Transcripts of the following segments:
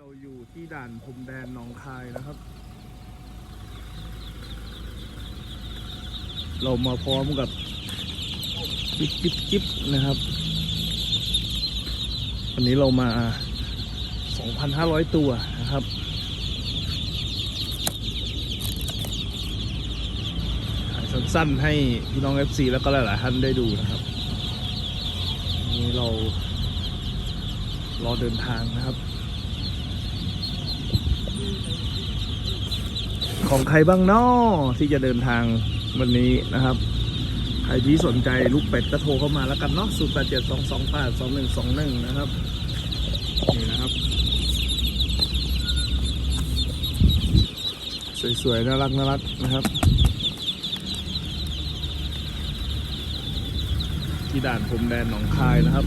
เราอยู่ที่ด่านพรมแดนหนองคายนะครับ เรามาพร้อมกับจิ๊บจิ๊บจิ๊บนะครับ วันนี้เรามา 2,500 ตัวนะครับ ถ่ายสั้นๆให้พี่น้อง FC แล้วก็หลายๆท่านได้ดูนะครับนนี้เรารอเดินทางนะครับ ของใครบ้างเนาะที่จะเดินทางวันนี้นะครับ ใครที่สนใจลูกเป็ดก็โทรเข้ามาแล้วกันเนาะ0 8 7 2 2 8 2 1 2 1นะครับนี่นะครับ สวยๆน่ารักน่ารักนะครับที่ด่านพรมแดนหนองคายนะครับ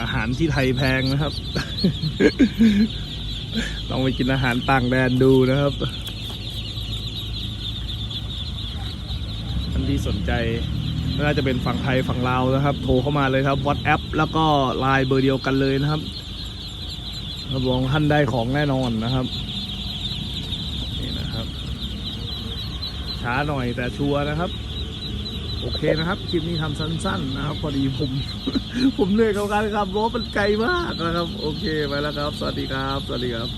อารที่ไทยแพงนะครับ ลองไปกินอาหารต่างแดนดูนะครับท่านที่สนใจไม่ว่าจะเป็นฝั่งไทยฝั่งลาวนะครับ โทรเข้ามาเลยครับ WhatsApp แล้วก็ไลน์เบอร์เดียวกันเลยนะครับรับรองท่านได้ของแน่นอนนะครับนี่นะครับ ช้าหน่อยแต่ชัวร์นะครับ โอเคนะครับคลิปนี้ทำสั้น ๆ นะครับ พอดีผม ผมเหนื่อยกับการขับรถมันไกลมากนะครับ โอเคไปแล้วครับ สวัสดีครับ สวัสดีครับ